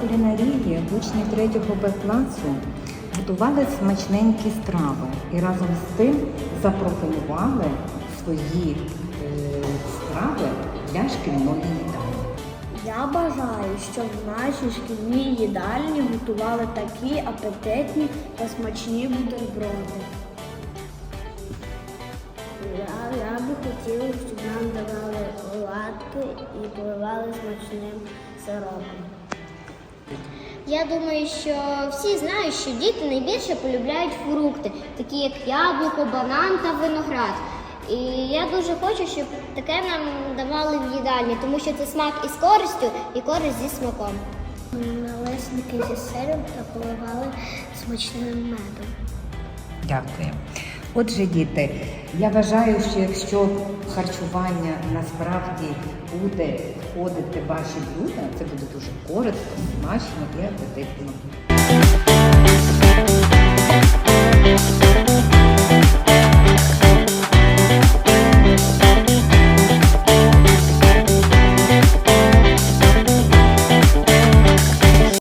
кулінарії учні 3 Б класу готували смачненькі страви і разом з тим запропонували свої е, страви для шкільної їдальні. Я бажаю, щоб в нашій шкільній їдальні готували такі апетитні та смачні бутерброди. Я, я би хотіла, щоб нам давали оладки і поливали смачним сиропом. Я думаю, що всі знають, що діти найбільше полюбляють фрукти, такі як яблуко, банан та виноград. І я дуже хочу, щоб таке нам давали в їдальні, тому що це смак із користю і користь зі смаком. Налисники зі сиром та поливали смачним медом. Дякую. Отже, діти, я вважаю, що якщо харчування насправді буде входити в ваші блюда, це буде дуже корисно, смачно і апетитно.